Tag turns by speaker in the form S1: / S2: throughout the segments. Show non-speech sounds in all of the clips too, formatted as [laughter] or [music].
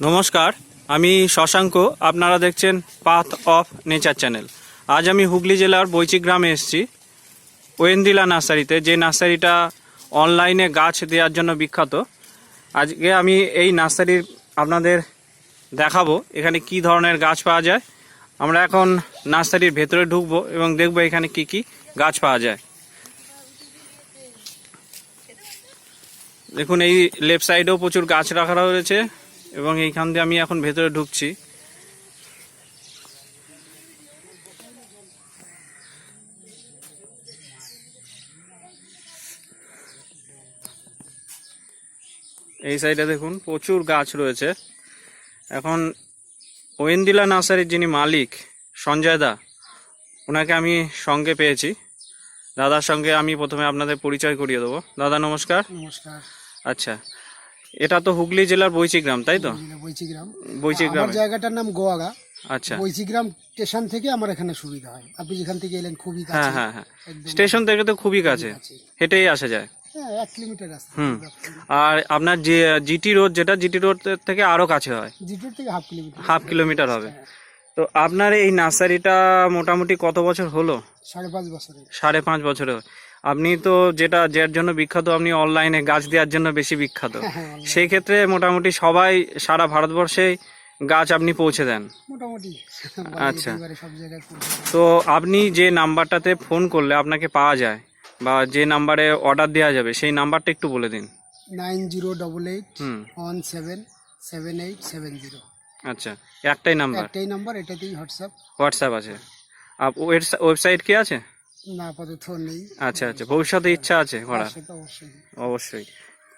S1: নমস্কার, আমি শশাঙ্ক, আপনারা দেখছেন পাথ অফ নেচার চ্যানেল। আজ আমি হুগলি জেলার বৈচি গ্রামে এসেছি। ওয়েন্দিলা নার্সারিতে, যে নার্সারিটা অনলাইনে গাছ দেওয়ার জন্য বিখ্যাত। আজকে আমি এই নার্সারির আপনাদের দেখাবো, এখানে কি ধরনের গাছ পাওয়া যায়। আমরা এখন নার্সারির ভেতরে ঢুকবো এবং দেখব এখানে কি কি গাছ পাওয়া যায়। দেখুন, এই লেফট সাইডেও প্রচুর গাছ রাখা রয়েছে। এবং এইখান দিয়ে আমি এখন ভেতরে ঢুকছি। এই সাইডে দেখুন প্রচুর গাছ রয়েছে। এখন ওয়েন্দিলা নার্সারির যিনি মালিক সঞ্জয় দা ওনাকে আমি সঙ্গে পেয়েছি। দাদার সঙ্গে আমি প্রথমে আপনাদের পরিচয় করিয়ে দেবো। দাদা নমস্কার।
S2: নমস্কার।
S1: আচ্ছা এটা তো হুগলি জেলার বৈচি গ্রাম তাই তো?
S2: বৈচিগ্রাম।
S1: বৈচি
S2: আমার জায়গাটার নাম গোয়াগা।
S1: আচ্ছা।
S2: বৈচিগ্রাম স্টেশন থেকে আমার এখানে সুবিধা হয়। আপনি যেখান থেকে এলেন খুবই
S1: হ্যাঁ
S2: কাছে
S1: হ্যাঁ হ্যাঁ। স্টেশন থেকে তো খুবই কাছে। হেঁটেই আসা যায়।
S2: হ্যাঁ
S1: আর আপনার যে জিটি রোড যেটা জিটি রোড থেকে আরও কাছে হয়।
S2: জিটোর থেকে হাফ কিলোমিটার।
S1: হাফ কিলোমিটার হবে। তো আপনার এই নার্সারিটা মোটামুটি কত বছর হলো?
S2: সাড়ে পাঁচ বছরে
S1: সাড়ে পাঁচ বছরে আপনি তো যেটা যার জন্য বিখ্যাত আপনি অনলাইনে গাছ দেওয়ার জন্য বেশি বিখ্যাত।
S2: হ্যাঁ,
S1: সেই ক্ষেত্রে মোটামুটি সবাই সারা ভারতবর্ষে গাছ আপনি পৌঁছে দেন।
S2: মোটামুটি।
S1: আচ্ছা। তো আপনি যে নাম্বারটাতে ফোন করলে আপনাকে পাওয়া যায় বা যে নাম্বারে অর্ডার দেওয়া যাবে সেই নাম্বারটা একটু বলে দিন।
S2: নাইন জিরো ডবল এইট
S1: হুম।
S2: One seven seven eight seven zero.
S1: আচ্ছা একটাই নাম্বার?
S2: একটাই নাম্বার এটাতেই হোয়াটসঅ্যাপ
S1: হোয়াটসঅ্যাপ আছে। আপ ওয়েবসাইট কি আছে?
S2: না আপাতত নেই।
S1: আচ্ছা আচ্ছা ভবিষ্যতে ইচ্ছা আছে করার?
S2: অবশ্যই।
S1: অবশ্যই।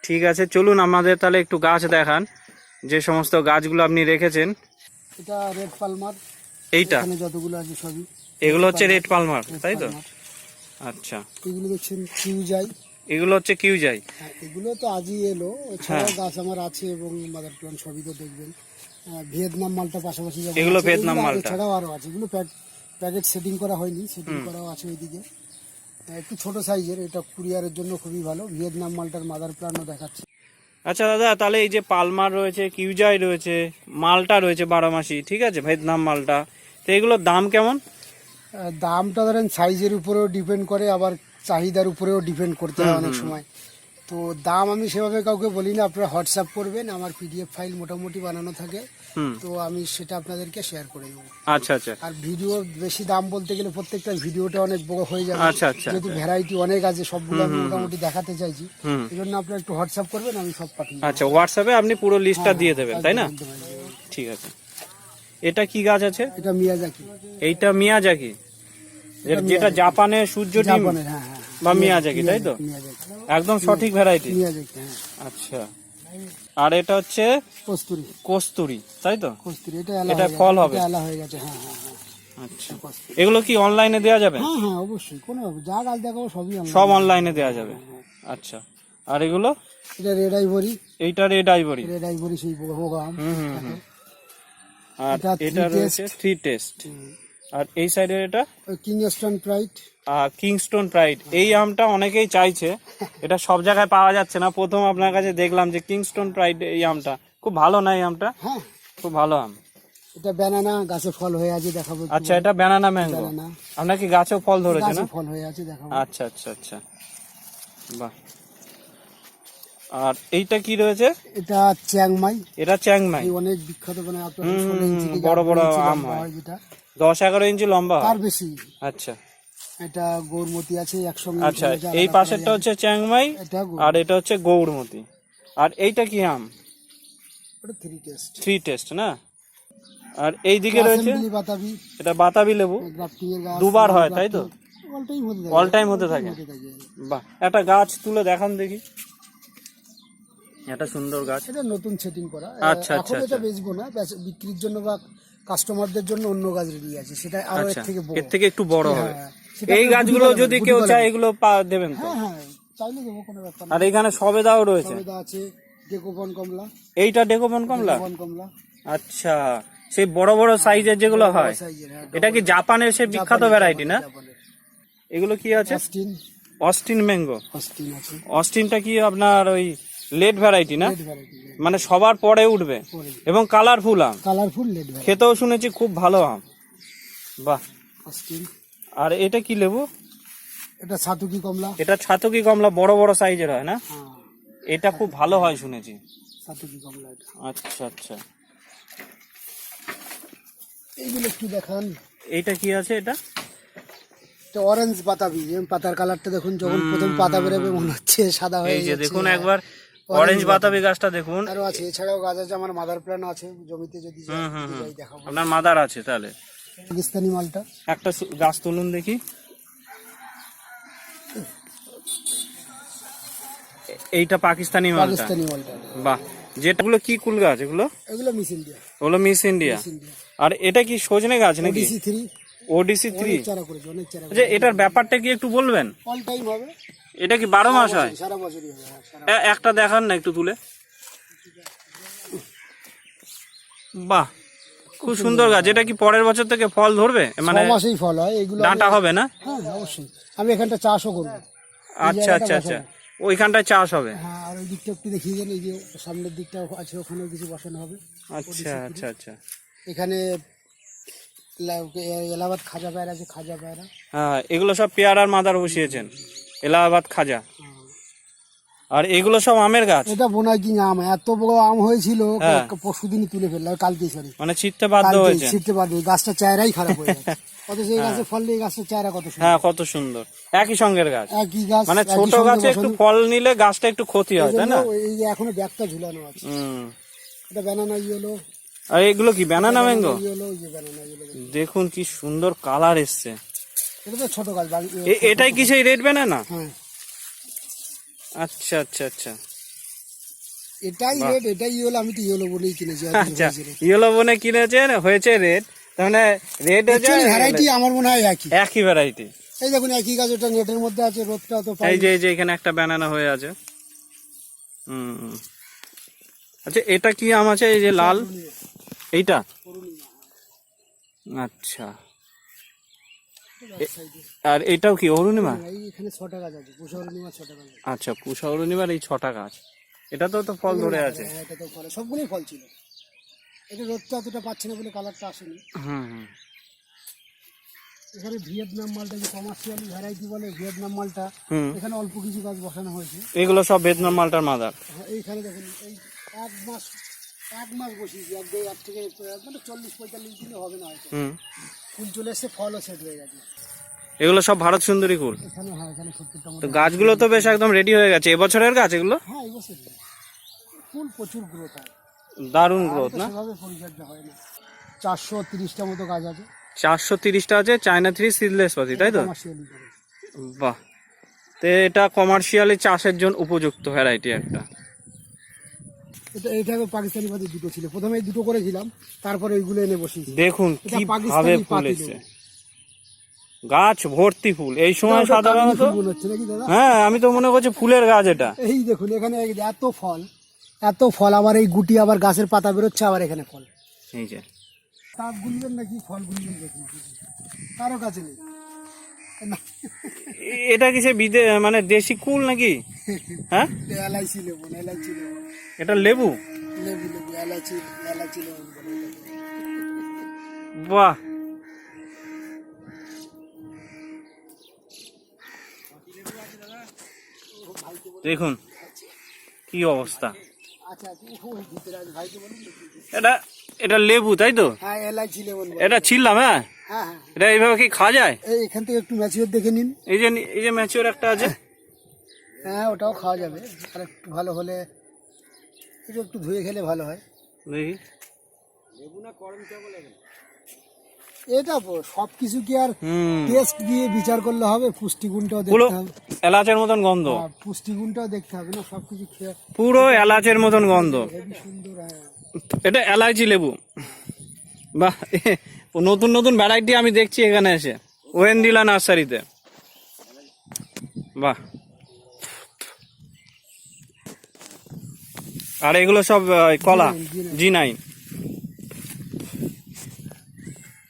S1: ঠিক আছে চলুন আমাদের তাহলে একটু গাছ দেখান। যে সমস্ত গাছগুলো আপনি রেখেছেন।
S2: এটা রেড পালমার।
S1: এইটা?
S2: এখানে যতগুলো আছে সবই।
S1: এগুলো হচ্ছে রেড পালমার তাই তো? আচ্ছা।
S2: এগুলো দেখছেন কিউ যাই
S1: এগুলো হচ্ছে কিউ যাই
S2: হ্যাঁ, এগুলো তো আজই এলো। এছাড়াও গাছ আমার আছে এবং মাদার প্লান্ট সবই তো দেখবেন। ভিয়েতনাম মালটা পাশাপাশি
S1: এগুলো ভিয়েতনাম মালটা।
S2: এছাড়াও আরও আছে। এগুলো প্যাকেট সেটিং করা হয়নি সেটিং করাও আছে ওইদিকে। একটু ছোট সাইজের এটা কুরিয়ারের জন্য খুবই ভালো। ভিয়েতনাম মালটার মাদার প্লান্টও দেখাচ্ছে।
S1: আচ্ছা দাদা তাহলে এই যে পালমার রয়েছে কিউজাই রয়েছে মালটা রয়েছে বারো মাসি ঠিক আছে? ভিয়েতনাম মালটা। তো এগুলোর দাম কেমন?
S2: দামটা ধরেন সাইজের উপরেও ডিপেন্ড করে আবার চাহিদার উপরেও ডিপেন্ড করতে হয় অনেক সময়। তো দাম আমি সেভাবে কাউকে বলি না আপনারা হোয়াটসঅ্যাপ করবেন আমার পিডিএফ ফাইল মোটামুটি বানানো থাকে। তো আমি সেটা আপনাদেরকে শেয়ার করে দেবো।
S1: আচ্ছা আচ্ছা।
S2: আর ভিডিও বেশি দাম বলতে গেলে প্রত্যেকটা ভিডিওটা অনেক বড় হয়ে যাবে।
S1: আচ্ছা আচ্ছা
S2: যেহেতু ভ্যারাইটি অনেক আছে সবগুলো আমি মোটামুটি দেখাতে চাইছি।
S1: হুম।
S2: এই জন্য আপনারা একটু হোয়াটসঅ্যাপ করবেন আমি সব পাঠিয়ে।
S1: আচ্ছা হোয়াটসঅ্যাপে আপনি পুরো লিস্টটা দিয়ে দেবেন তাই না? ঠিক আছে। এটা কি গাছ আছে?
S2: এটা মিয়াজাকি।
S1: এইটা মিয়াজাকি। যেটা- যেটা জাপানে সূর্য ডিম?
S2: হ্যাঁ হ্যাঁ।
S1: বা মিয়াজাকি তাই তো? একদম সঠিক ভ্যারাইটি
S2: হ্যাঁ।
S1: আচ্ছা। আর এটা হচ্ছে
S2: কস্তুরি।
S1: কস্তুরি তাই তো?
S2: কস্তুরি এটা
S1: এটা ফল হবে?
S2: হয়ে গেছে হ্যাঁ
S1: আচ্ছা। এগুলো কি অনলাইনে দেওয়া যাবে?
S2: হ্যাঁ হ্যাঁ অবশ্যই। কোনো যা গাছ দেখাবো সবই
S1: সব অনলাইনে দেওয়া যাবে। আচ্ছা। আর এগুলো?
S2: এটা রেড আইভরি
S1: এইটা রেড আইভরি
S2: রেড আইভরি সেই
S1: হুম হুম আর
S2: এটা
S1: রয়েছে থ্রি টেস্ট আর এই সাইডের এটা?
S2: কিংস্টন প্রাইড
S1: কিংস্টোন প্রাইড এই আমটা অনেকেই চাইছে। এটা সব জায়গায় পাওয়া যাচ্ছে না। প্রথম আপনার কাছে দেখলাম যে কিংস্টোন প্রাইড এই আমটা। খুব ভালো না এই আমটা?
S2: হ্যাঁ।
S1: খুব ভালো আম।
S2: এটা ব্যানানা গাছে ফল হয়ে আছে দেখাবো
S1: আচ্ছা এটা ব্যানানা ম্যাঙ্গো। আপনার কি গাছেও ফল ধরেছে না?
S2: ফল হয়ে আছে দেখাবো।
S1: আচ্ছা আচ্ছা আচ্ছা। বাহ। আর এইটা কি রয়েছে?
S2: এটা চ্যাংমাই।
S1: এটা চ্যাংমাই।
S2: এই অনেক বিখ্যাত মানে
S1: বড় বড় আম হয়।
S2: যেটা।
S1: দশ এগারো ইঞ্চি লম্বা
S2: তার বেশি।
S1: আচ্ছা।
S2: এটা গৌরমতি আছে একসঙ্গে
S1: আচ্ছা এই পাশেরটা হচ্ছে চ্যাংমাই আর এটা হচ্ছে গৌড়মতি আর এইটা কি আম?
S2: থ্রি টেস্ট
S1: থ্রি টেস্ট না? আর এই দিকে রয়েছে
S2: বাতাবি।
S1: এটা বাতাবি লেবু। দুবার হয় তাই তো?
S2: অল টাইম হতে থাকে।
S1: বাহ একটা গাছ তুলে দেখান দেখি। একটা সুন্দর গাছ।
S2: এটা নতুন সেটিং করা।
S1: আচ্ছা, আচ্ছা,
S2: এটা
S1: আচ্ছা।
S2: বেচবো না বিক্রির জন্য বা কাস্টমারদের জন্য অন্য গাছ রেডি আছে সেটা আরও এর
S1: আচ্ছা
S2: থেকে বড়।
S1: এর থেকে একটু বড় হবে।
S2: হ্যাঁ,
S1: এই গাছগুলো যদি কেউ চায় এগুলো পা- দেবেন তো?
S2: হ্যাঁ হ্যাঁ চাইলে দেবো কোনো ব্যাপার না।
S1: আর এখানে সবেদাও রয়েছে?
S2: সবেদা আছে ডেকোবন কমলা।
S1: এইটা ডেকোবন কমলা?
S2: কমলা।
S1: আচ্ছা সেই বড় বড় সাইজের যেগুলো হয়
S2: হ্যাঁ
S1: এটা কি জাপানের সে বিখ্যাত ভ্যারাইটি না? এগুলো কি আছে?
S2: অস্টিন।
S1: Austin mango.
S2: অস্টিন আছে।
S1: অস্টিনটা কি আপনার ওই লেট ভ্যারাইটি না? মানে সবার পরে উঠবে। এবং কালারফুল আম।
S2: কালারফুল লেট
S1: খেতেও শুনেছি খুব ভালো আম। বাহ। আর এটা কি লেবু?
S2: এটা ছাতুকি কমলা।
S1: এটা ছাতুকি কমলা বড় বড় সাইজের হয় না?
S2: হ্যাঁ।
S1: এটা খুব ভালো হয় শুনেছি।
S2: সাতুকি কমলা
S1: আচ্ছা আচ্ছা।
S2: এইগুলো একটু দেখান।
S1: এইটা কি আছে এটা?
S2: এটা অরেঞ্জ পাতা বীজ পাতার কালারটা দেখুন যখন প্রথম পাতা বেরোবে মনে হচ্ছে সাদা হয়ে
S1: এই যে
S2: যাচ্ছে।
S1: দেখুন একবার অরেঞ্জ বাতাবি গাছটা দেখুন।
S2: আরও আছে এছাড়াও গাছ আছে আমার মাদার প্ল্যান আছে জমিতে যদি যাই, দেখাবো।
S1: আপনার মাদার আছে তাহলে।
S2: পাকিস্তানি মালটা।
S1: একটা গাছ তুলুন দেখি। এইটা পাকিস্তানি মালটা।
S2: পাকিস্তানি মালটা।
S1: বাহ। যেটাগুলো কি কুল গাছ এগুলো?
S2: এগুলো মিস ইন্ডিয়া
S1: ওগুলো মিস ইন্ডিয়া আর এটা কি সজনে গাছ নাকি?
S2: ডিসি থ্রি
S1: ওডিসি থ্রি আচ্ছা এটার ব্যাপারটা কি একটু বলবেন?
S2: অল টাইম হবে।
S1: এটা কি বারো মাস হয়?
S2: সারা বছরই হবে হ্যাঁ, সারা
S1: একটা দেখান না একটু তুলে। বাহ খুব সুন্দর গাছ। এটা কি পরের বছর থেকে ফল ধরবে? মানে
S2: ছ মাসেই ফল হয় এগুলো আমি-
S1: ডাঁটা হবে না?
S2: হ্যাঁ অবশ্যই। আমি এখানটা চাষও করব।
S1: আচ্ছা আচ্ছা আচ্ছা। ওইখানটায় চাষ হবে?
S2: হ্যাঁ আর ওই দিকটা একটু দেখিয়ে দেন এই যে সামনের দিকটা আছে ওখানেও কিছু বসানো হবে।
S1: আচ্ছা আচ্ছা আচ্ছা।
S2: এখানে লা- এলাহাবাদ খাজা পায়রা আছে খাজা পায়রা।
S1: হ্যাঁ এগুলো সব পেয়ারার মাদার বসিয়েছেন। এলাহাবাদ খাজা। আর এগুলো সব আমের গাছ?
S2: এটা বোনাকি আম এত বড় আম হয়েছিল
S1: হ্যাঁ।
S2: পরশু দিনই তুলে ফেললাম কালকে সরি।
S1: মানে ছিটতে বাধ্য হয়েছে।
S2: ছিটতে পারবে গাছটা চায়রাই খারাপ হয়ে যাচ্ছে [laughs] অথচ এই গাছের ফল এই গাছটা চায়রা কত সুন্দর।
S1: হ্যাঁ কত সুন্দর। একই সঙ্গের গাছ।
S2: একই গাছ
S1: মানে ছোট গাছে একটু ফল নিলে গাছটা একটু ক্ষতি হয় তাই না?
S2: এই যে এখনও ব্যাগটা ঝুলানো আছে।
S1: হুম।
S2: এটা ব্যানানা ইয়েলো
S1: আর এগুলো কি ব্যানানা ম্যাঙ্গো দেখুন কি সুন্দর কালার এসছে।
S2: এটা তো ছোট গাছ বাড়ি
S1: এটাই কি সেই রেড ব্যানানা
S2: হ্যাঁ।
S1: আচ্ছা আচ্ছা আচ্ছা।
S2: এটাই রেড এটাই ইয়েলো আমি তো ইয়েলো বলেই কিনেছি
S1: আচ্ছা ইয়েলো বনে কিনেছেন হয়েছে রেড। মানে রেড হয়েছে
S2: ভ্যারাইটি আমার মনে হয় একই।
S1: একই ভ্যারাইটি
S2: এই দেখুন একই গাছ ওটা নেটের মধ্যে আছে রোদটা তো
S1: এই যে এই যে এখানে একটা ব্যানানা হয়ে আছে। হুম আচ্ছা এটা কি আম আছে এই যে লাল? এইটা? আচ্ছা। আর এটাও কি অরুণিমা?
S2: এখানে ছটা গাছ আছে পুষরণিমা ছটা গাছ
S1: আচ্ছা পুষা অরুণিমার এই ছটা গাছ এটা তো তো ফল ধরে আছে।
S2: হ্যাঁ, এটা তো ফলে সবগুলোই ফল ছিল। এটা রোদটা অতটা পাচ্ছে না বলে কালারটা আসেনি।
S1: হুম হুম।
S2: এখানে ভিয়েতনাম মালটা যে কমার্শিয়াল ভ্যারাইটি বলে ভিয়েতনাম মালটা এখানে অল্প কিছু গাছ বসানো হয়েছে।
S1: এগুলো সব বেদনাম মালটার মাদার।
S2: হ্যাঁ, এইখানে দেখুন এই এক মাস এক মাস বসিয়েছি এক দুই এক থেকে মানে চল্লিশ পঁয়তাল্লিশ দিনে হবে না হয়তো।
S1: হুম।
S2: ফুল চলে এসছে ফলও সেট হয়ে গেছে।
S1: এগুলো সব ভারত সুন্দরী
S2: এখানে হ্যাঁ
S1: তো গাছগুলো তো বেশ একদম রেডি হয়ে গেছে। এবছরের গাছ এগুলো?
S2: হ্যাঁ ফুল প্রচুর গ্রোথ হয়।
S1: দারুণ গ্রোথ না?
S2: সেভাবে পরিচর্যা হয় না। চারশো তিরিশটা মতো গাছ আছে।
S1: চারশো তিরিশটা আছে চায়না থ্রি সিডলেস পাতি তাই তো? বাহ। তো এটা কমার্শিয়ালি চাষের জন্য উপযুক্ত ভ্যারাইটি একটা।
S2: এটা এটা পাকিস্তানি পাতি দুটো ছিল। প্রথমে এই দুটো করেছিলাম তারপরে ওইগুলো এনে বসিয়েছি।
S1: দেখুন
S2: এটা
S1: কি
S2: পাকিস্তানি
S1: ফুল
S2: পাতি
S1: এসছে
S2: লেবু।
S1: গাছ ভর্তি ফুল। এই সময়
S2: ওটা
S1: সাধারণত
S2: কাগজি ফুল মনে হচ্ছে নাকি দাদা?
S1: হ্যাঁ আমি তো মনে করছি ফুলের গাছ এটা।
S2: এই দেখুন এখানে এই যে এত ফল এত ফল আবার এই গুটি আবার গাছের পাতা বেরোচ্ছে আবার এখানে ফল।
S1: এই যে।
S2: তাপ গুনবেন নাকি ফল গুনবেন দেখুন। কারও কাছে নেই।
S1: এটা কি সে বিদে মানে দেশি কুল নাকি? হ্যাঁ?
S2: এলাইচি লেবু এলাইচি লেবু।
S1: এটা লেবু?
S2: লেবু
S1: বাহ। দেখুন কি অবস্থা।
S2: আচ্ছা?
S1: এটা এটা লেবু তাই তো?
S2: হ্যাঁ।
S1: এটা ছিলাম হ্যাঁ?
S2: হ্যাঁ হ্যাঁ।
S1: এটা এইভাবে কি খাওয়া যায়?
S2: এই এখান থেকে একটু ম্যাচিওর দেখে নিন।
S1: এই যে এই যে ম্যাচিওর একটা আছে।
S2: হ্যাঁ ওটাও খাওয়া যাবে। আর একটু ভালো হলে এটা একটু ধুয়ে খেলে ভালো হয়।
S1: দেখি।
S2: এটা সব কিছু কি আর টেস্ট দিয়ে বিচার করলে হবে? পুষ্টিগুণটাও দেখতে হবে।
S1: এলাচের মতন গন্ধ।
S2: হ্যাঁ, পুষ্টিগুণটাও দেখতে হবে না? সব কিছু খেয়ে
S1: পুরো এলাচের মতন গন্ধ। এটা এলাচি লেবু। বাহ নতুন নতুন ভ্যারাইটি আমি দেখছি এখানে এসে। ওয়েন ওয়েন্দিলা নার্সারিতে বাহ। আর এগুলো সব কলা জি নাইন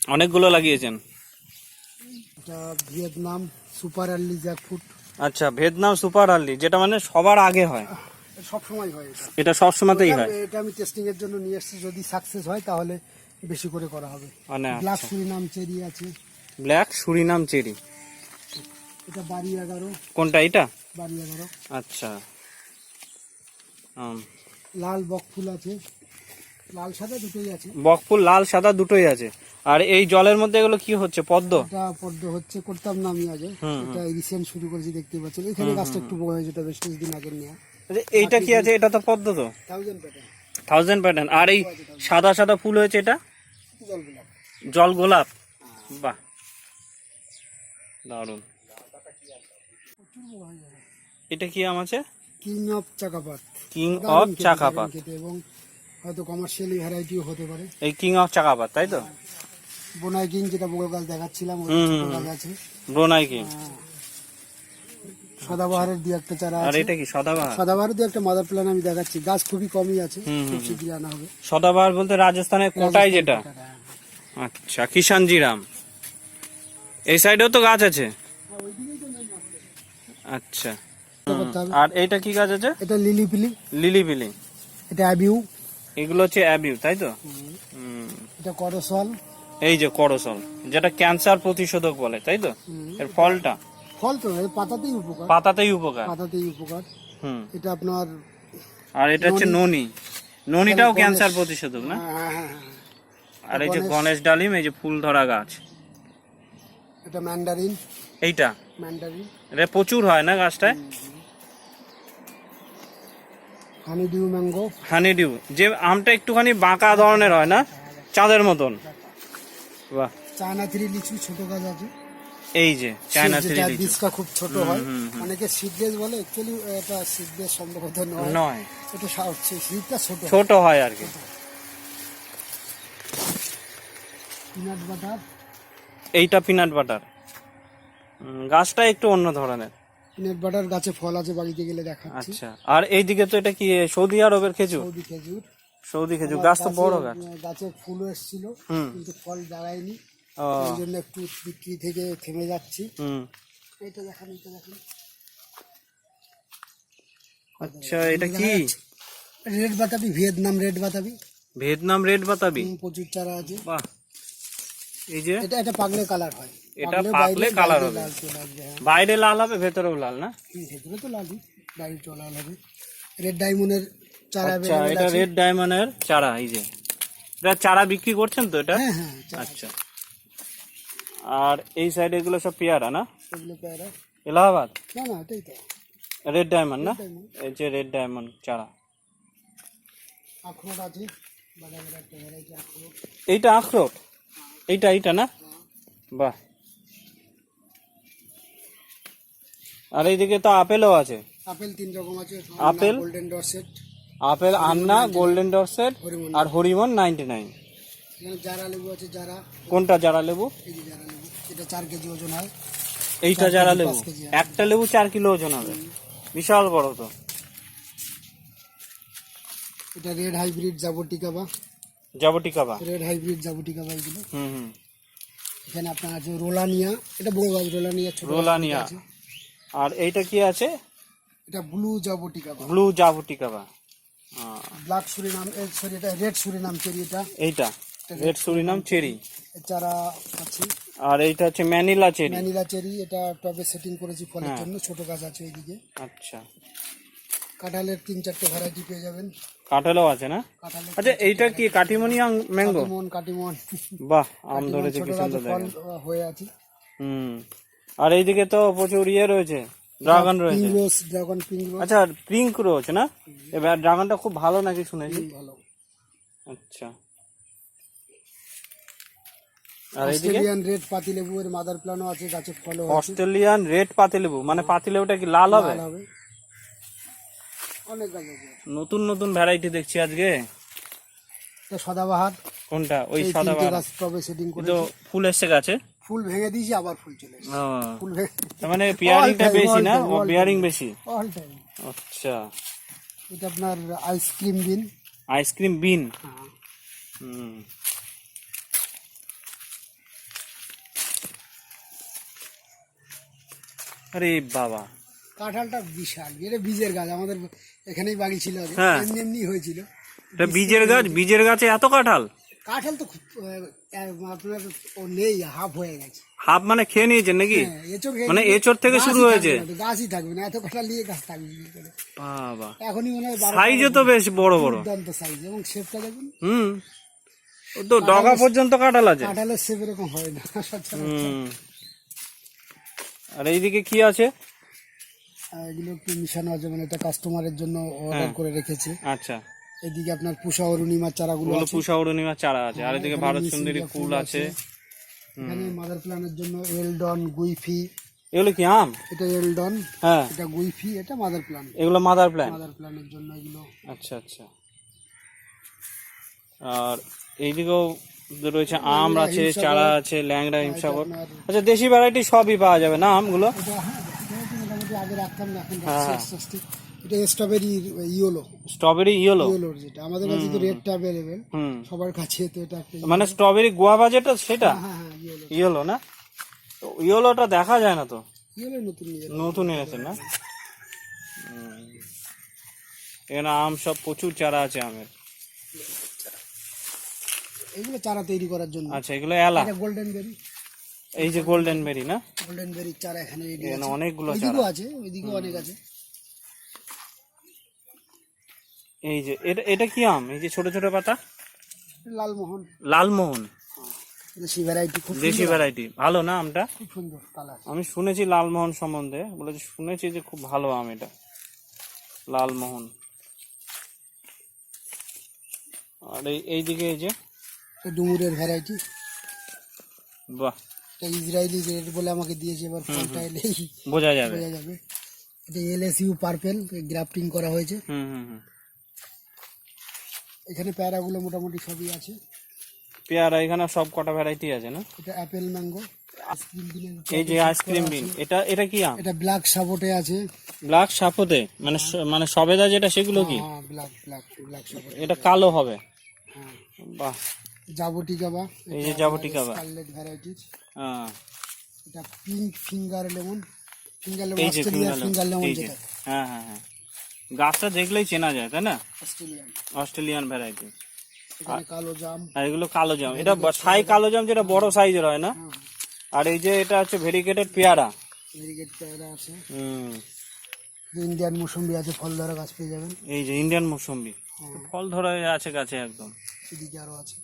S1: অনেকগুলো লাগিয়েছেন।
S2: এটা ভিয়েতনাম সুপার আর্লি জ্যাকফুট
S1: আচ্ছা ভিয়েতনাম সুপার আর্লি যেটা মানে সবার আগে হয়।
S2: সব সময় হয় এটা।
S1: সব সময়তেই হয়।
S2: এটা- এটা আমি টেস্টিং এর জন্য নিয়ে এসেছি। যদি সাকসেস হয় তাহলে বেশি করে করা হবে।
S1: মানে
S2: ব্ল্যাক সুরিনাম চেরি আছে।
S1: Black Surinam cherry.
S2: এটা বাড়ি এগারো।
S1: কোনটা এটা?
S2: বাড়ি এগারো।
S1: আচ্ছা।
S2: লাল বকফুল আছে। লাল সাদা দুটোই আছে।
S1: বকফুল লাল সাদা দুটোই আছে। আর এই জলের মধ্যে এগুলো কি হচ্ছে পদ্ম?
S2: এটা পদ্ম হচ্ছে করতাম না আমি আগে। এটা রিসেন্ট শুরু করেছি দেখতে পাচ্ছেন। এখানে গাছটা একটু বড় হয়েছে এটা বেশ কিছুদিন আগে নেওয়া
S1: আচ্ছা, এইটা কি আছে? এটা তো পদ্ম তো।
S2: থাউজেন্ড প্যাটার্ন
S1: থাউজেন্ড প্যাটার্ন আর এই সাদা সাদা ফুল হয়েছে এটা?
S2: জল গোলাপ।
S1: বাহ। দারুণ। এটা কি আম আছে?
S2: King of Chakapat
S1: king of Chakapat
S2: এবং হয়তো কমার্শিয়ালি ভ্যারাইটিও হতে পারে।
S1: এই কিং অফ চাকাপাত তাই তো?
S2: বোনাই কিং যেটা বড় গাছ দেখাচ্ছিলাম ওই
S1: হুম,
S2: গাছ আছে
S1: ব্রোনাই কিং
S2: সদাবাহারের দু একটা চারা
S1: আর এটা কি সদাবাহার?
S2: সদাবাহারের দু একটা মাদার প্ল্যান আমি দেখাচ্ছি। গাছ খুবই কমই আছে খুব শীঘ্রই আনা হবে।
S1: সদাবাহার বলতে রাজস্থানের কোটায় যেটা।
S2: হ্যাঁ।
S1: আচ্ছা কিষানজিরাম। এই সাইডেও তো গাছ আছে? আচ্ছা। আর এইটা কি গাছ আছে?
S2: এটা লিলি পিলি
S1: লিলি বিলি
S2: এটা অ্যাবিউ
S1: এগুলো হচ্ছে অ্যাবিউ তাই তো।
S2: এটা করসল
S1: এই যে করসল যেটা ক্যান্সার প্রতিষেধক বলে তাই তো? এর ফলটা।
S2: ফল তো পাতাতেই উপকার।
S1: পাতাতেই উপকার।
S2: পাতাতেই উপকার।
S1: হুম।
S2: এটা আপনার
S1: আর এটা হচ্ছে ননি। ননিটাও ক্যান্সার প্রতিষেধক না?
S2: হ্যাঁ, হ্যাঁ, হ্যাঁ।
S1: আর এই যে গণেশ ডালিম এই যে ফুল ধরা গাছ।
S2: এটা ম্যান্ডারিন
S1: এইটা?
S2: ম্যান্ডারিন
S1: এটা প্রচুর হয় না গাছটায়?
S2: হানি ডিউ ম্যাঙ্গো
S1: হানিডিউ যে আমটা একটুখানি বাঁকা ধরনের হয় না? চাঁদের মতন। বাহ।
S2: চায়না থ্রি লিচু ছোট গাছ আছে।
S1: এই যে চায়না থ্রি লিচু
S2: বীজটা খুব ছোট হয়। অনেকে সিডলেস বলে অ্যাকচুয়ালি এটা সিডলেস সম্ভবত নয়।
S1: নয়।
S2: এটা সিডটা ছোট
S1: ছোট হয় আর কি।
S2: পিনাট বাটার
S1: এইটা পিনাট বাটার গাছটা একটু অন্য ধরনের।
S2: পিনাট বাটার গাছে ফল আছে বাড়িতে গেলে দেখাচ্ছি।
S1: আচ্ছা আর এইদিকে তো এটা কি সৌদি আরবের খেজুর?
S2: সৌদি খেজুর।
S1: সৌদি খেজুর গাছ তো বড় গাছ
S2: গাছে- গাছে ফুল এসেছিল কিন্তু ফল দাঁড়ায়নি।
S1: ও।
S2: এই জন্য একটু বিক্রি থেকে থেমে যাচ্ছি।
S1: হুম।
S2: এটা দেখান এটা দেখান।
S1: আচ্ছা এটা কি?
S2: রেড বাতাবি ভিয়েতনাম রেড বাতাবি
S1: ভিয়েতনাম রেড বাতাবি
S2: প্রচুর চারা আছে।
S1: বাহ। এই যে?
S2: এটা এটা পাকলে কালার হয়।
S1: এটা
S2: বাইরে- বাইরে
S1: হবে।
S2: হ্যাঁ।
S1: বাইরে লাল হবে ভেতরেও লাল না?
S2: ভেতরে তো লালই। বাইরে তো লাল হবে। রেড ডায়মন্ডের চারা
S1: আচ্ছা এটা রেড ডায়মন্ডের চারা এই যে। এটা চারা বিক্রি করছেন তো এটা?
S2: হ্যাঁ হ্যাঁ
S1: আচ্ছা। আর এই সাইডে এগুলো সব পেয়ারা না?
S2: এগুলো পেয়ারা।
S1: এলাহাবাদ?
S2: না না এটাই তো।
S1: রেড ডায়মন্ড না? এই যে রেড ডায়মন্ড চারা।
S2: আখরোট আছে
S1: এইটা আখরোট? এইটা এইটা না? বাহ। আর এইদিকে তো আপেলও আছে।
S2: আপেল তিন রকম আছে
S1: apple?
S2: Golden Dorsett
S1: apple Anna golden Dorsett আর হরিমন নাইনটি নাইন
S2: জারা লেবু আছে জারা
S1: কোনটা জারা লেবু?
S2: এই যে জারা লেবু এটা চার কেজি ওজন হয়।
S1: এইটা
S2: কেজি,
S1: লেবু। একটা লেবু চার কিলো ওজন হবে। বিশাল বড় তো।
S2: এটা red hybrid jaboticaba
S1: jaboticaba
S2: red hybrid jaboticaba এগুলো।
S1: হুম হুম।
S2: এখানে আপনার আছে রোলানিয়া। এটা বড় গাছ রোলানিয়া ছোট
S1: রোলানিয়া। আর এইটা কি আছে?
S2: এটা blue jaboticaba
S1: blue jaboticaba ah,
S2: black Surinam sorry এটা রেড সুরিনাম চেরি এটা।
S1: এইটা। রেড সুরিনাম চেরি
S2: চারা আছে
S1: আর এইটা হচ্ছে ম্যানিলা চেরি।
S2: ম্যানিলা চেরি এটা টবে সেটিং করেছি ফলের
S1: হ্যাঁ।
S2: জন্য ছোট গাছ আছে ওইদিকে
S1: আচ্ছা।
S2: কাঁঠালের তিন চারটে ভ্যারাইটি পেয়ে যাবেন।
S1: কাঁঠালও আছে না? আচ্ছা এইটা কি কাটিমনি ম্যাঙ্গো?
S2: কাটিমন কাটিমন।
S1: বাহ আম ধরেছে কি সুন্দর দেখেন।
S2: হয়ে আছে।
S1: হুম। আর এইদিকে তো প্রচুর ইয়ে রয়েছে ড্রাগন রয়েছে।
S2: ড্রাগন পিঙ্ক
S1: আচ্ছা পিঙ্ক রয়েছে না? এবার ড্রাগনটা খুব ভালো নাকি শুনেছি?
S2: ভালো।
S1: আচ্ছা। আর
S2: অস্ট্রেলিয়ান রেড পাতিলেবু এর মাদার প্ল্যানও আছে গাছে ফলও আছে।
S1: অস্ট্রেলিয়ান রেড পাতিলেবু? মানে পাতিলেবুটা কি লাল হবে?
S2: লাল হবে। অনেক গাছ আছে
S1: নতুন নতুন ভ্যারাইটি দেখছি আজকে।
S2: এটা সদাবাহার।
S1: কোনটা? ওই
S2: এই তিনটে গাছ টবে সেটিং করে
S1: তো ফুল এসছে গাছে?
S2: ফুল ভেঙে দিয়েছি আবার ফুল চলে এসেছে।
S1: ও,
S2: ফুল ভেঙে
S1: তার মানে পিয়ারিংটা
S2: All time,
S1: বেশি
S2: all
S1: না?
S2: time, all
S1: বিয়ারিং বেশি?
S2: অল টাইম
S1: আচ্ছা।
S2: এটা আপনার আইসক্রিম বিন
S1: আইসক্রিম বিন হুম। আরে বাবা।
S2: কাঁঠালটা বিশাল এটা বীজের গাছ আমাদের এখানেই বাড়ি ছিল
S1: হ্যাঁ।
S2: এমনি এমনি হয়েছিল।
S1: এটা বীজের গাছ বীজের গাছে এত কাঁঠাল?
S2: কাঁঠাল তো আপনার ও নেই হাফ হয়ে গেছে।
S1: হাফ মানে খেয়ে নিয়েছেন নাকি?
S2: হ্যাঁ,
S1: মানে এঁচড় থেকে শুরু হয়েছে?
S2: গাছই থাকবে না এত কাঁঠাল নিয়ে গাছ থাকবে
S1: বাবা।
S2: এখনই মনে হয়
S1: সাইজও তো বেশ বড় বড়।
S2: দুর্দান্ত সাইজ এবং শেপটা দেখুন।
S1: হুম। ও তো ডগা পর্যন্ত কাঁঠাল আছে।
S2: কাঁঠালের শেপ এরকম হয় না
S1: আর এইদিকে কি আছে?
S2: আর এগুলো একটু মিশানো আছে মানে এটা কাস্টমারের জন্য অর্ডার করে রেখেছে।
S1: আচ্ছা।
S2: এদিকে আপনার পুষা অরুণিমার চারাগুলো আছে।
S1: পুষা অরুণিমার চারা আছে। আর এদিকে ভারত সুন্দরী ফুল আছে।
S2: এখানে মাদার প্ল্যানের জন্য এলডন গুইফি
S1: এগুলো কি আম?
S2: এটা এলডন
S1: হ্যাঁ।
S2: এটা গুইফি এটা মাদার প্ল্যান
S1: এগুলো মাদার প্ল্যান
S2: মাদার প্ল্যানের জন্য এগুলো।
S1: আচ্ছা আচ্ছা। আর এইদিকেও রয়েছে আম আছে চারা আছে ল্যাংড়া হিমসাগর। আচ্ছা দেশি ভ্যারাইটি সবই পাওয়া যাবে না আমগুলো?
S2: হ্যাঁ মোটামুটি আগে রাখতাম না এখন
S1: হ্যাঁ।
S2: এটা স্ট্রবেরি ইয়েলো
S1: স্ট্রবেরি ইয়েলো
S2: ইয়েলোর যেটা। আমাদের কাছে তো রেডটা সবার কাছে তো এটা
S1: মানে স্ট্রবেরি গোয়াবা যেটা সেটা?
S2: হ্যাঁ হ্যাঁ ইয়েলো
S1: না? তো ইয়েলোটা দেখা যায় না তো?
S2: ইয়েলো নতুন
S1: নতুন এনেছেন না। এখানে আম সব প্রচুর চারা আছে আমের।
S2: এগুলো চারা তৈরি করার জন্য।
S1: আচ্ছা এগুলো এলা।
S2: এটা গোল্ডেন বেরি
S1: এই যে গোল্ডেন বেরি না?
S2: গোল্ডেন বেরির চারা এখানে রেডি আছে।
S1: অনেকগুলো চারা।
S2: আছে ওইদিকেও অনেক আছে।
S1: এই যে এটা এটা কি আম? এই যে ছোট ছোট পাতা?
S2: লালমোহন।
S1: লালমোহন।
S2: দেশি ভ্যারাইটি খুব
S1: দেশি ভ্যারাইটি ভালো না আমটা?
S2: খুব সুন্দর কালার
S1: আমি শুনেছি লালমোহন সম্বন্ধে বলেছি শুনেছি যে খুব ভালো আম এটা। লালমোহন। আর এই এইদিকে এই যে
S2: ডুমুরের ভ্যারাইটি
S1: বাহ।
S2: এটা ইসরায়েলি রেড বলে আমাকে দিয়েছে এবার ফলটা এলেই
S1: বোঝা যাবে।
S2: বোঝা যাবে। এটা এলএসইউ পার্পেল গ্রাফটিং করা হয়েছে।
S1: হুম হুম হুম।
S2: এখানে প্যারাগুলো মোটামুটি সবই আছে।
S1: পেয়ারা এখানে সব কটা ভ্যারাইটি আছে না?
S2: এটা অ্যাপেল ম্যাঙ্গো আইসক্রিম
S1: এই যে আইসক্রিম বিন এটা এটা কি আম?
S2: এটা ব্ল্যাক সাপোর্টে আছে।
S1: Black sapote? মানে স- মানে সবেদা যেটা সেগুলো কি?
S2: হ্যাঁ ব্ল্যাক ব্ল্যাক ব্ল্যাক সাপোর্ট
S1: এটা কালো হবে।
S2: হ্যাঁ।
S1: বাহ।
S2: জাবটি গাবা
S1: এই যে জাবটি গাবা।
S2: স্কারলেট ভ্যারাইটিস
S1: হ্যাঁ।
S2: এটা pink finger lemon finger lemon
S1: এই যে
S2: অস্ট্রেলিয়ার ফিঙ্গার লেমন যেটা
S1: হ্যাঁ হ্যাঁ হ্যাঁ। গাছটা দেখলেই চেনা যায় তাই না?
S2: অস্ট্রেলিয়ান
S1: অস্ট্রেলিয়ান ভ্যারাইটি
S2: কালো জাম।
S1: আর এগুলো কালো জাম। এটা থাই কালো জাম। যেটা বড় সাইজের হয় না?
S2: হ্যাঁ
S1: আর এই যে এটা হচ্ছে ভেরিকেটেড পেয়ারা।
S2: ভেরিগেট পেয়ারা আছে।
S1: হুম।
S2: ইন্ডিয়ান মৌসুম্বি আছে ফল ধরা গাছ পেয়ে যাবেন।
S1: এই যে ইন্ডিয়ান মৌসুম্বি।
S2: হ্যাঁ।
S1: ফল ধরা আছে গাছে একদম।
S2: এদিকে আরও আছে।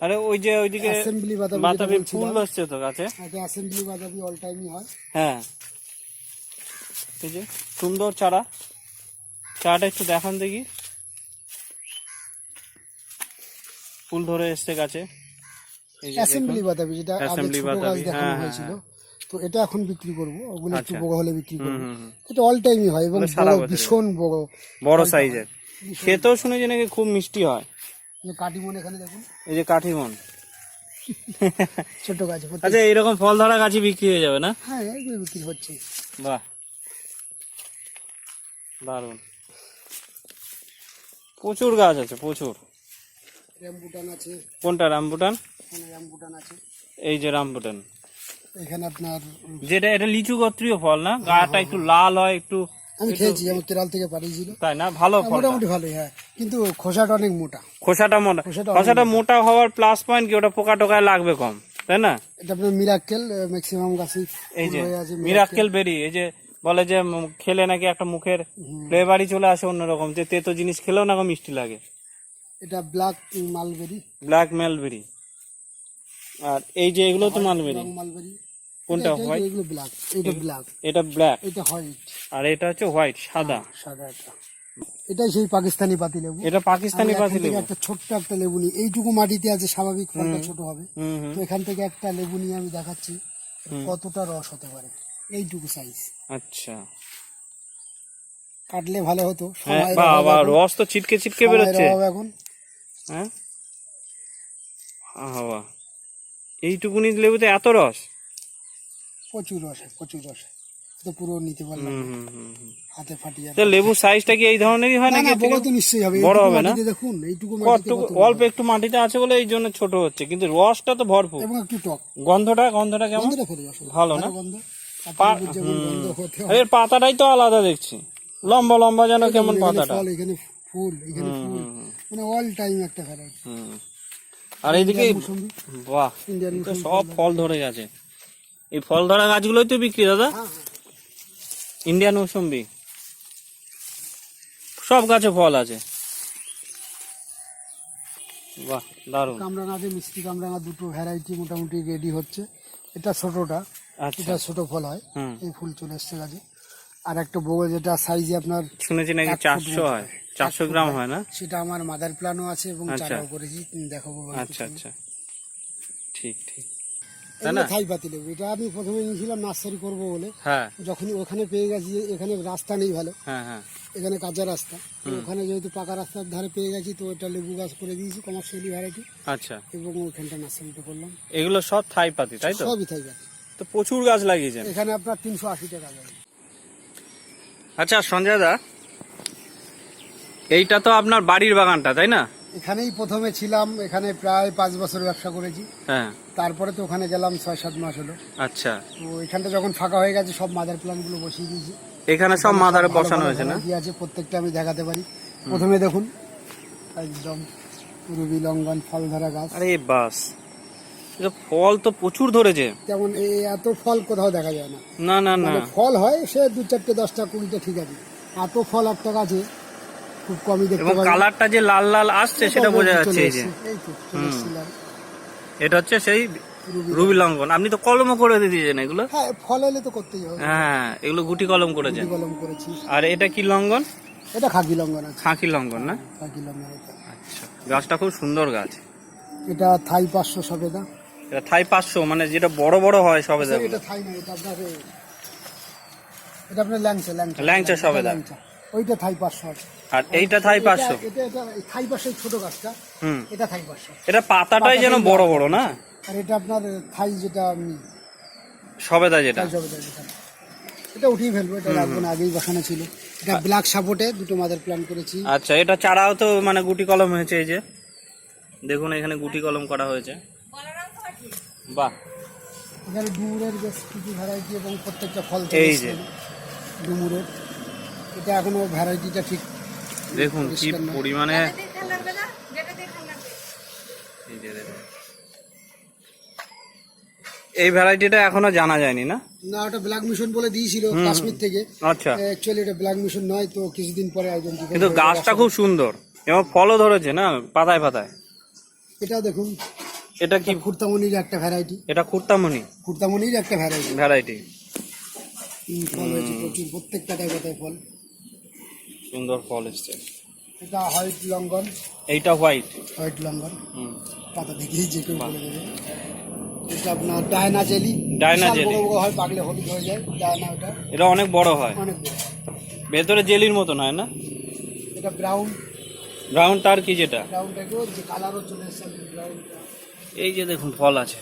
S1: আরে ওই যে ওইদিকে
S2: অ্যাসেম্বলি বাতাবি
S1: বাতাবি ফুল হচ্ছে তো গাছে?
S2: এটা অ্যাসেম্বলি বাতাবি অল টাইমই হয়।
S1: হ্যাঁ। এই যে সুন্দর চারা। চারাটা একটু দেখান দেখি। ফুল ধরে এসছে গাছে।
S2: অ্যাসেম্বলি বাতাবি যেটা গাছ
S1: বাতাবি,
S2: দেখানো
S1: হ্যাঁ,
S2: হয়েছিল। তো এটা এখন বিক্রি করব। ওগুলো একটু
S1: আচ্ছা।
S2: বড় হলে বিক্রি করব। এটা অল টাইমই হয় এবং
S1: বছরই।
S2: ভীষণ বড়।
S1: বড় সাইজের খেতেও শুনেছি নাকি খুব মিষ্টি হয়।
S2: যে এখানে দেখুন।
S1: এই যে কাঠিমন
S2: ছোট গাছ
S1: আচ্ছা এরকম ফল ধরা গাছই বিক্রি হয়ে যাবে না?
S2: হ্যাঁ এগুলো বিক্রি হচ্ছে।
S1: বাহ। দারুণ। প্রচুর গাছ আছে প্রচুর।
S2: আছে।
S1: কোনটা রামবুটান
S2: আছে।
S1: এই যে রামবুটান
S2: এখানে আপনার
S1: যেটা এটা লিচু গোত্রীয় ফল না? গাটা একটু লাল হয় একটু
S2: আমি খেয়েছি কেরাল থেকে পাঠিয়েছিল।
S1: তাই না? ভালো
S2: মোটামুটি ভালোই হ্যাঁ। কিন্তু খোসাটা অনেক মোটা।
S1: খোসাটা মোটা।
S2: খোসাটা
S1: মোটা। হওয়ার প্লাস পয়েন্ট কি? ওটা পোকা টোকায় লাগবে কম তাই না?
S2: এটা আপনার মিরাক্কেল ম্যাক্সিমাম গাছই
S1: এই যে
S2: হয়ে
S1: মিরাক্কেল বেরি এই যে বলে যে খেলে নাকি একটা মুখের ফ্লেভারই চলে আসে অন্যরকম যে তেতো জিনিস খেলেও নাকি মিষ্টি লাগে।
S2: এটা ব্ল্যাক মালবেরি
S1: ব্ল্যাক মালবেরি আর এই যে এগুলো তো মালবেরি
S2: মালবেরি
S1: কোনটা? হোয়াইট
S2: এগুলো ব্ল্যাক এটা ব্ল্যাক
S1: এটা ব্ল্যাক
S2: এটা হোয়াইট
S1: আর এটা হচ্ছে হোয়াইট সাদা।
S2: সাদা এটা। এটাই সেই পাকিস্তানি পাতি লেবু।
S1: এটা পাকিস্তানি পাতি লেবু।
S2: একটা ছোট্ট একটা লেবু নিই। এইটুকু মাটিতে আছে স্বাভাবিক ফলটা ছোট হবে। তো এখান থেকে একটা লেবু নিয়ে আমি দেখাচ্ছি। কতটা রস হতে পারে। এইটুকু সাইজ
S1: আচ্ছা।
S2: কাটলে ভালো হতো।
S1: হ্যাঁ বাবা রস তো ছিটকে ছিটকে বেরোচ্ছে।
S2: এখন।
S1: হ্যাঁ? হাওয়া এইটুকুনি লেবুতে এত রস?
S2: প্রচুর রস প্রচুর রস তো পুরো নিতে পারলাম। হাতে ফাটিয়ে
S1: তো লেবুর সাইজটা কি এই ধরনেরই হয় নাকি
S2: বড় তো নিশ্চয়ই হবে।
S1: বড় হবে না?
S2: দেখুন এইটুকু
S1: অল্প একটু মাটিতে আছে বলে এই জন্য ছোট হচ্ছে কিন্তু রসটা তো ভরপুর।
S2: এবং একটু টক।
S1: গন্ধটা গন্ধটা কেমন? ভালো না? এর পাতাটাই তো আলাদা দেখছি। লম্বা লম্বা যেন কেমন পাতাটা।
S2: এখানে ফুল এখানে ফুল। মানে অল টাইম একটা ভ্যারাইটি
S1: আর এইদিকে বাহ সব ফল ধরে গেছে। এই ফল ধরা গাছগুলোই তো বিক্রি দাদা?
S2: হ্যাঁ হ্যাঁ।
S1: ইন্ডিয়ান মৌসুম্বি। সব গাছে ফল আছে। বাহ দারুণ।
S2: কামরাঙা আছে মিষ্টি কামরাঙা দুটো ভ্যারাইটি মোটামুটি রেডি হচ্ছে। এটা ছোটটা
S1: আচ্ছা।
S2: এটা ছোট ফল হয়। এই ফুল চলে এসছে গাছে। আর একটা বউ যেটা সাইজে আপনার
S1: শুনেছি নাকি চারশো হয়। চারশো গ্রাম হয়। না?
S2: সেটা আমার মাদার প্ল্যানও আছে এবং
S1: আচ্ছা।
S2: চারাও করেছি। দেখাবো
S1: আচ্ছা আচ্ছা। ঠিক ঠিক।
S2: থাই পাতি লেবু এটা আমি প্রথমে নিয়েছিলাম নার্সারি করব বলে।
S1: হ্যাঁ।
S2: ওখানে পেয়ে গেছি যে এখানে রাস্তা নেই ভালো।
S1: হ্যাঁ হ্যাঁ।
S2: এখানে কাঁচা রাস্তা। ওখানে যেহেতু পাকা রাস্তার ধারে পেয়ে গেছি তো ওটা লেবু গাছ করে দিয়েছি কমার্শিয়ালি ভ্যারাইটি
S1: আচ্ছা।
S2: এবং ওখানটা নার্সারিটা করলাম।
S1: এগুলো সব থাই পাতি তাই তো?
S2: সবই থাই পাতি।
S1: তো প্রচুর গাছ লাগিয়েছেন?
S2: এখানে আপনার তিনশো আশি টাকা
S1: আচ্ছা সঞ্জয় দা এইটা তো আপনার বাড়ির বাগানটা তাই না?
S2: এখানেই প্রথমে ছিলাম এখানে প্রায় পাঁচ বছর ব্যবসা করেছি।
S1: হ্যাঁ।
S2: তারপরে তো ওখানে গেলাম ছয় সাত মাস হলো।
S1: আচ্ছা।
S2: তো এখানটা যখন ফাঁকা হয়ে গেছে সব মাদার প্ল্যানগুলো বসিয়ে দিয়েছি।
S1: এখানে সব
S2: ভালো
S1: বসানো হয়েছে না?
S2: আছে প্রত্যেকটা আমি দেখাতে পারি। প্রথমে দেখুন একদম রুবি লঙ্ঘন ফল ধরা গাছ।
S1: আরে বাস ফল তো প্রচুর ধরেছে।
S2: তেমন এত ফল কোথাও দেখা যায় না।
S1: না না না।
S2: মানে ফল হয় সে দু চারটে দশটা কুড়িটা ঠিক আছে। এত ফল একটা গাছে খুব কমই দেখতে পাই।
S1: কালারটা যে লাল লাল আসছে সেটা বোঝা যাচ্ছে এই যে।
S2: এই তো।
S1: এটা হচ্ছে সেই
S2: রুবি
S1: লঙ্ঘন। আপনি তো কলমও করে দিয়েছেন এগুলো?
S2: হ্যাঁ ফল এলে তো করতেই হবে।
S1: হ্যাঁ এগুলো গুটি কলম করেছেন।
S2: কলম করেছি।
S1: আর এটা কি লঙ্ঘন?
S2: এটা খাকি লঙ্ঘন আছে।
S1: খাঁকি লঙ্ঘন না?
S2: খাকি লঙ্ঘন
S1: আচ্ছা গাছটা খুব সুন্দর গাছ।
S2: এটা থাই পাঁচশো সবেদা
S1: এটা থাই পাঁচশো মানে যেটা বড় বড় হয় সবে
S2: এটা থাই না এটা আপনার এটা আপনার ল্যাংচা ল্যাংচা।
S1: ল্যাংচা সবেদা।
S2: ওইটা থাই পাঁচশো
S1: আর এইটা থাই পাঁচশো?
S2: এটা- এটা এটা থাই পাঁচশো ছোট গাছটা।
S1: হুম।
S2: এটা থাই পাঁচশো।
S1: এটা পাতাটাই যেন বড়। বড় না?
S2: আর এটা আপনার থাই যেটা
S1: সবেদা যেটা।
S2: সবেদা যেটা। এটা উঠিয়ে ফেলব এটা রাখব না আগেই বসানো ছিল। এটা ব্ল্যাক সাপোর্টে দুটো মাদার প্ল্যান করেছি।
S1: আচ্ছা এটা চারাও তো মানে গুটি কলম হয়েছে এই যে। দেখুন এখানে গুটি কলম করা হয়েছে। বাহ।
S2: এখানে ডুমুরের বেশ কিছু ভ্যারাইটি এবং প্রত্যেকটা ফল
S1: এই যে।
S2: ডুমুরের। এটা এখনও ভ্যারাইটিটা ঠিক
S1: দেখুন কি পরিমাণে এই ভ্যারাইটিটা এখনও জানা যায়নি না?
S2: না ওটা ব্ল্যাক মিশন বলে দিয়েছিল কাশ্মীর থেকে।
S1: আচ্ছা।
S2: অ্যাকচুয়ালি এটা ব্ল্যাক মিশন নয় তো কিছুদিন পরে আইডেন্টিফাই
S1: কিন্তু গাছটা খুব সুন্দর। এবং ফলও ধরেছে না পাতায় পাতায়?
S2: এটা দেখুন
S1: এটা কি
S2: কুর্তামনির একটা ভ্যারাইটি
S1: এটা কুর্তামণি?
S2: কুর্তামনির একটা ভ্যারাইটি
S1: ভ্যারাইটি
S2: ফল হয়েছে প্রচুর প্রত্যেক পাতায় পাতায় ফল।
S1: সুন্দর ফল এসছে।
S2: এটা হোয়াইট লঙ্গন।
S1: এইটা হোয়াইট?
S2: White longan.
S1: হুম।
S2: পাতা দেখেই যে কেউ বলে দেবে। এটা আপনার ডায়না জেলি।
S1: Diana jelly.
S2: বড় বড় হয় পাকলে হলুদ হয়ে যায়। ডায়না ওটা।
S1: এটা অনেক বড় হয়।
S2: অনেক বড়।
S1: ভেতরে জেলির মতন হয় না?
S2: এটা ব্রাউন।
S1: ব্রাউন তার কি যেটা?
S2: ব্রাউনটাকেও যে কালারও চলে এসছে ব্রাউনটা।
S1: এই যে দেখুন ফল আছে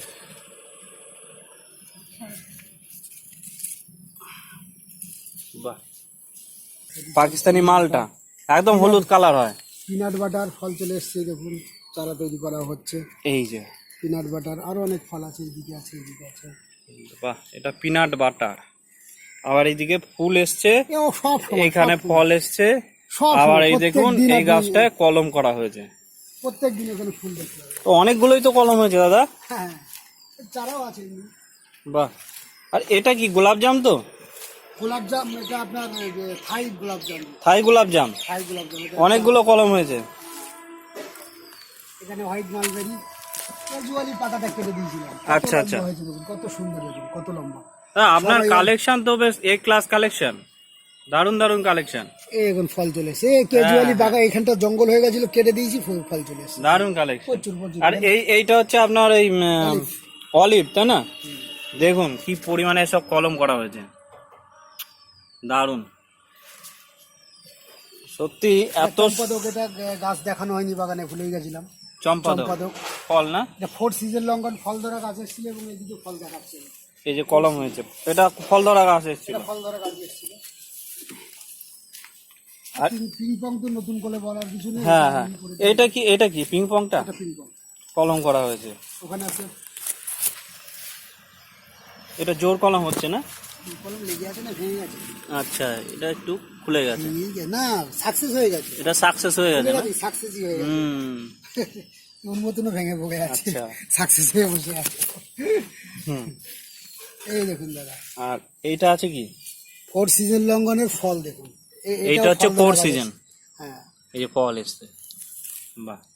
S1: বাহ পাকিস্তানি মালটা একদম হলুদ কালার হয়।
S2: পিনাট বাটার ফল চলে এসছে দেখুন চারা তৈরি করা হচ্ছে।
S1: এই যে।
S2: পিনাট বাটার আরও অনেক ফল আছে এদিকে আছে এদিকে আছে।
S1: বাহ এটা পিনাট বাটার। আবার এইদিকে ফুল এসছে
S2: এ ও সব সময়,
S1: এইখানে
S2: সব ফুল।
S1: এসছে। আবার এই দেখুন এই গাছটায় কলম করা হয়েছে।
S2: প্রত্যেক দিন এখানে ফুল দেখতে
S1: তো অনেকগুলোই তো কলম হয়েছে দাদা।
S2: হ্যাঁ চারাও আছে
S1: বাহ। আর এটা কি গোলাপ জাম তো?
S2: গোলাপ এটা আপনার থাই
S1: অনেকগুলো কলম হয়েছে।
S2: এখানে হোয়াইট মালবেরি ক্যাজুয়ালি পাতাটা কেটে দিয়েছিলাম।
S1: আচ্ছা, আচ্ছা।
S2: কত সুন্দর কত লম্বা।
S1: আপনার কালেকশন তো বেশ এ ক্লাস কালেকশন দারুণ দারুণ কালেকশন
S2: এখন ফল চলে এসে ক্যাজুয়ালি
S1: হ্যাঁ,
S2: বাগা এখানটা জঙ্গল হয়ে গেছিল কেটে দিয়েছি ফুল ফল চলে এসে
S1: দারুণ কালেকশন
S2: প্রচুর প্রচুর।
S1: আর এই এইটা হচ্ছে আপনার এই অলিভ তাই না? দেখুন কি পরিমাণে সব কলম করা হয়েছে। দারুণ সত্যি এত
S2: চম্পাদক এটা গাছ দেখানো হয়নি বাগানে ভুলেই গেছিলাম।
S1: চম্পাদক। ফল না?
S2: এটা ফোর সিজন লঙ্ঘন ফল ধরা গাছ এসেছিল এবং এদিকে ফল দেখাচ্ছে।
S1: এই যে কলম হয়েছে এটা ফল ধরা গাছ এসেছিল।
S2: ফল ধরা গাছ এসেছিল।
S1: আর-
S2: পিংপং তো নতুন করে বলার কিছু নেই
S1: হ্যাঁ হ্যাঁ। এটা কি এটা কি পিং পংটা
S2: এটা পিংপং।
S1: কলম করা হয়েছে।
S2: ওখানে আছে।
S1: এটা জোর কলম হচ্ছে না?
S2: কলম লেগে আছে না ভেঙে
S1: আচ্ছা এটা একটু
S3: খুলে গেছে।
S2: না সাকসেস হয়ে গেছে।
S3: এটা সাকসেস হয়ে গেছে
S2: সাকসেসই হয়ে গেছে।
S3: হুম। [laughs]
S2: ভেঙে পড়ে আছে।
S3: আচ্ছা।
S2: সাকসেস হয়ে বসে আছে।
S3: হুম।
S2: এই দেখুন দাদা।
S3: আর এইটা আছে কি?
S2: ফোর সিজন লঙ্ঘনের ফল দেখুন।
S3: এইটা হচ্ছে ফোর সিজন
S2: হ্যাঁ।
S3: এই যে ফল এসছে। বাহ।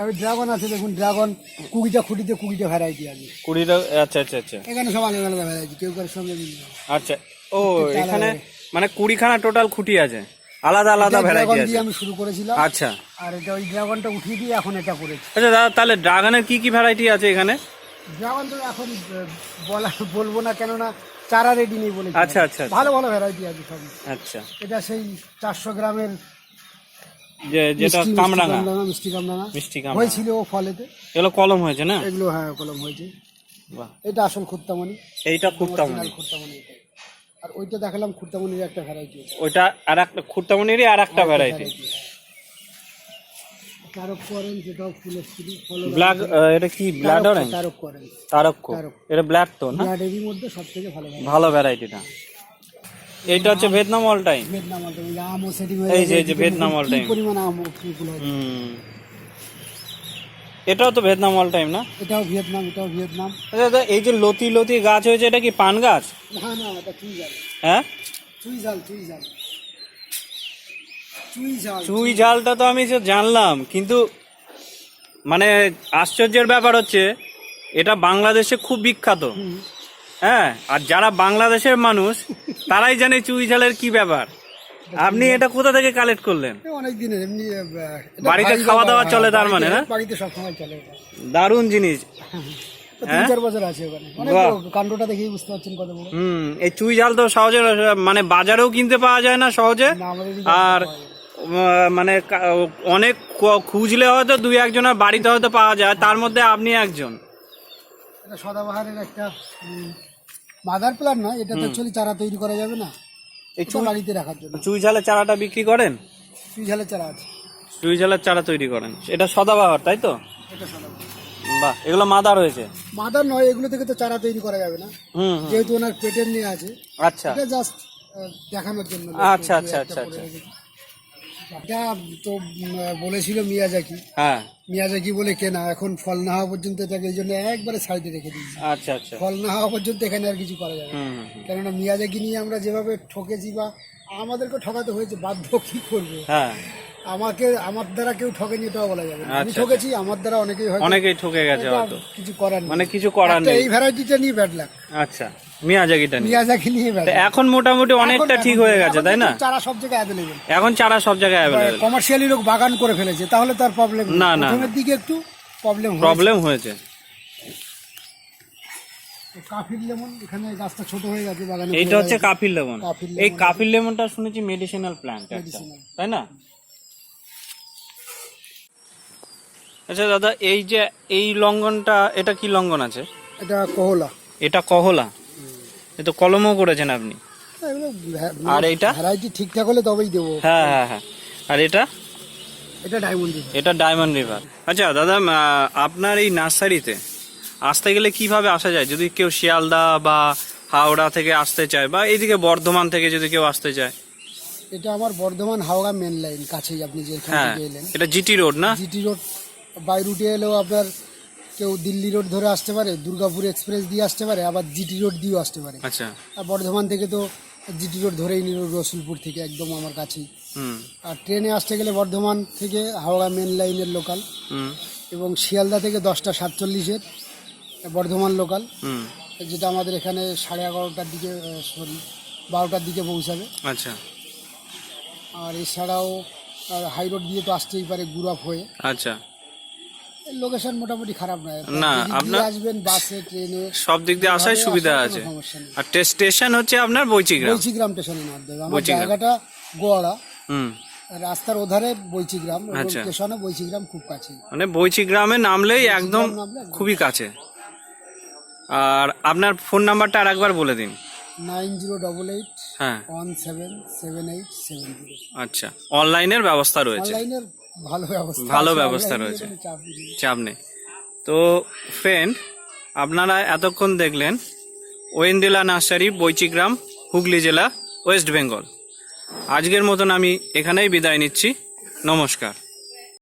S2: আর ড্রাগন আছে দেখুন ড্রাগন কুড়িটা খুঁটিতে কুড়িটা ভ্যারাইটি আছে।
S3: কুড়িটা আচ্ছা আচ্ছা আচ্ছা।
S2: এখানে সব আলাদা আলাদা ভ্যারাইটি কেউ কারোর সঙ্গে মিল
S1: আচ্ছা ও এখানে মানে কুড়িখানা টোটাল খুঁটি আছে আলাদা আলাদা ভ্যারাইটি আছে।
S2: আমি শুরু করেছিলাম।
S1: আচ্ছা।
S2: আর এটা ওই ড্রাগনটা উঠিয়ে দিয়ে এখন এটা করেছি।
S1: আচ্ছা দাদা তাহলে ড্রাগনের কি কি ভ্যারাইটি আছে এখানে?
S2: ড্রাগন তো এখন বলা বলব না কেননা চারা রেডি নেই বলে।
S1: আচ্ছা, আচ্ছা, আচ্ছা।
S2: ভালো ভালো ভ্যারাইটি আছে সব
S1: আচ্ছা।
S2: এটা সেই চারশো গ্রামের
S1: যে যেটা
S2: মিষ্টি- মিষ্টি
S1: কামরাঙা
S2: মিষ্টি কামরাঙা।
S1: মিষ্টি কামরাঙা।
S2: হয়েছিল ও ফলেতে।
S1: এগুলো কলম হয়েছে না?
S2: এগুলো হ্যাঁ কলম হয়েছে।
S1: বাহ।
S2: এটা আসল খুত্তামণি
S1: এইটা খুঁড়তাম
S2: অরিজিনাল আর ওইটা দেখালাম খুত্তামণির একটা ভ্যারাইটি
S1: ওইটা আর একটা খুঁড়তামনিরই আর একটা ভ্যারাইটি
S2: তারক করেন যেটাও ফুল এসছিল ফল
S1: ব্ল্যাক এটা কি ব্ল্যাড অরেঞ্জ?
S2: তারক করেন। তারক।
S1: এটা ব্ল্যাক তো না?
S2: ব্লাডেরই মধ্যে সব থেকে ভালো ভালো
S1: ভালো ভ্যারাইটিটা এইটা হচ্ছে Vietnam all time
S2: Vietnam setting
S1: এই যে- এই যে ভিয়েতনাম।
S2: পরিমাণ আম ফুল
S1: হুম। এটাও তো ভিয়েতনাম অল টাইম না?
S2: এটাও ভিয়েতনাম এটাও ভিয়েতনাম।
S1: আচ্ছা দাদা এই যে লতি লতি গাছ হয়েছে এটা কি পান গাছ?
S2: না না এটা চুই জাল।
S1: হ্যাঁ?
S2: চুই জাল চুই জাল। চুই জাল।
S1: চুই ঝালটা তো আমি যে জানলাম কিন্তু মানে আশ্চর্যের ব্যাপার হচ্ছে এটা বাংলাদেশে খুব বিখ্যাত। হ্যাঁ আর যারা বাংলাদেশের মানুষ তারাই জানে চুই ঝালের কি ব্যাপার। আপনি এটা কোথা থেকে কালেক্ট করলেন?
S2: অনেক দিনের এমনি
S1: বাড়িতে খাওয়া দাওয়া চলে তার মানে, না?
S2: বাড়িতে সব সময় চলে
S1: দারুণ জিনিস। হুম এই চুই তো সহজে মানে বাজারেও কিনতে পাওয়া যায় না সহজে। আর মানে অনেক খুঁজলে হয়তো দুই একজনের বাড়িতে হয়তো পাওয়া যায় তার মধ্যে আপনি একজন।
S2: সদাবাহারের একটা মাদার প্ল্যান নয় এটা তো অ্যাকচুয়ালি চারা তৈরি করা যাবে না।
S1: এই
S2: এটা বাড়িতে রাখার জন্য।
S1: চুই ঝালের চারাটা বিক্রি করেন?
S2: চুই ঝালের চারা আছে।
S1: চুই ঝালের চারা তৈরি করেন। এটা সদাবাহার তাই তো?
S2: এটা সদাবাহার।
S1: বাহ এগুলো মাদার হয়েছে?
S2: মাদার নয় এগুলো থেকে তো চারা তৈরি করা যাবে না। যেহেতু ওনার পেটের নিয়ে আছে।
S1: আচ্ছা।
S2: এটা জাস্ট দেখানোর জন্য।
S1: আচ্ছা, আচ্ছা, আচ্ছা, আচ্ছা।
S2: এটা তো বলেছিল মিয়াজাকি।
S1: হ্যাঁ।
S2: মিয়াজাকি বলে কেনা এখন ফল না হওয়া পর্যন্ত এটাকে এই জন্য একবারে সাইডে রেখে দিয়েছি।
S1: আচ্ছা আচ্ছা।
S2: ফল না হওয়া পর্যন্ত এখানে আর কিছু করা যাবে। কেননা মিয়াজাকি নিয়ে আমরা যেভাবে ঠকেছি বা আমাদেরকে ঠকাতে হয়েছে বাধ্য কি করব?
S1: হ্যাঁ।
S2: আমাকে আমার দ্বারা কেউ ঠকেনি এটাও বলা যাবে না। আমি
S1: আচ্ছা,
S2: ঠকেছি আমার দ্বারা অনেকেই
S1: অনেকেই ঠকে গেছে
S2: কিছু করার।
S1: মানে কিছু করার নেই।
S2: এই ভ্যারাইটিটা নিয়ে ব্যাড লাগ
S1: আচ্ছা। মিয়াজাকিটা
S2: মিয়াজাকি নিয়ে
S1: এখন মোটামুটি অনেকটা ঠিক হয়ে গেছে তাই না?
S2: চারা সব জায়গায় অ্যাভেলেবেল
S1: এখন চারা সব জায়গায় অ্যাভেলেবেল
S2: কমার্শিয়ালি লোক বাগান করে ফেলেছে তাহলে তার প্রবলেম
S1: না, না,
S2: প্রথমের দিকে একটু প্রবলেম
S1: প্রবলেম হয়েছে।
S2: কাফির লেমন এখানে গাছটা ছোট হয়ে গেছে বাগানে
S1: এইটা হচ্ছে কাফির লেমন। এই। কাফির লেমনটা শুনেছি মেডিসিনাল প্ল্যান্ট তাই না? আচ্ছা দাদা এই যে এই লঙ্ঘনটা এটা কি লঙ্ঘন আছে?
S2: এটা কহলা।
S1: এটা কহলা? এ তো কলমও করেছেন আপনি। আর এইটা?
S2: ভ্যারাইটি ঠিকঠাক হলে তবেই দেবো।
S1: হ্যাঁ হ্যাঁ হ্যাঁ। আর এটা?
S2: এটা ডায়মন্ড
S1: এটা ডায়মন্ড রিভার আচ্ছা দাদা আপনার এই নার্সারিতে আসতে গেলে কীভাবে আসা যায়? যদি কেউ শিয়ালদা বা হাওড়া থেকে আসতে চায় বা এইদিকে বর্ধমান থেকে যদি কেউ আসতে চায়?
S2: এটা আমার বর্ধমান হাওড়া মেন লাইন কাছেই আপনি যে
S1: হ্যাঁ।
S2: থেকে এলেন।
S1: এটা জিটি রোড না?
S2: জিটি রোড বাই রুটে এলেও আপনার কেউ দিল্লি রোড ধরে আসতে পারে দুর্গাপুর এক্সপ্রেস দিয়ে আসতে পারে আবার জিটি রোড দিয়েও আসতে পারে।
S1: আচ্ছা।
S2: আর বর্ধমান থেকে তো জিটি রোড ধরেই নিল রসুলপুর থেকে একদম আমার কাছেই।
S1: হুম।
S2: আর ট্রেনে আসতে গেলে বর্ধমান থেকে হাওড়া মেন লাইনের লোকাল এবং শিয়ালদা থেকে দশটা সাতচল্লিশের বর্ধমান লোকাল
S1: হুম।
S2: যেটা আমাদের এখানে সাড়ে এগারোটার দিকে সরি বারোটার দিকে পৌঁছাবে।
S1: আচ্ছা।
S2: আর এছাড়াও হাই রোড দিয়ে তো আসতেই পারে গুরাপ হয়ে।
S1: আচ্ছা।
S2: লোকেশন মোটামুটি খারাপ নয়।
S1: না, আপনার-
S2: আসবেন বাসে ট্রেনে
S1: সব দিক দিয়ে আসার সুবিধা আছে। আর স্টেশন হচ্ছে আপনার বৈচিগ্রাম।
S2: বৈচিগ্রাম স্টেশনে নামতে আমার জায়গাটা গোয়াড়া।
S1: হুম।
S2: রাস্তার ওধারে বৈচিগ্রাম
S1: আচ্ছা।
S2: স্টেশনে বৈচিগ্রাম খুব কাছে।
S1: মানে বৈচিগ্রামে নামলেই একদম
S2: নামলে একদম।
S1: খুবই কাছে। আর আপনার ফোন নাম্বারটা আর একবার বলে দিন।
S2: নাইন জিরো ডবল এইট
S1: হ্যাঁ।
S2: One seven seven eight seven zero.
S1: আচ্ছা। অনলাইনের ব্যবস্থা রয়েছে।
S2: অনলাইনের ভালো ব্যবস্থা
S1: ভালো ব্যবস্থা রয়েছে। চাপ নেই। তো ফ্রেন্ড আপনারা এতক্ষণ দেখলেন ওয়েন্দিলা নার্সারি বৈচিগ্রাম হুগলি জেলা ওয়েস্ট বেঙ্গল আজকের মতন আমি এখানেই বিদায় নিচ্ছি নমস্কার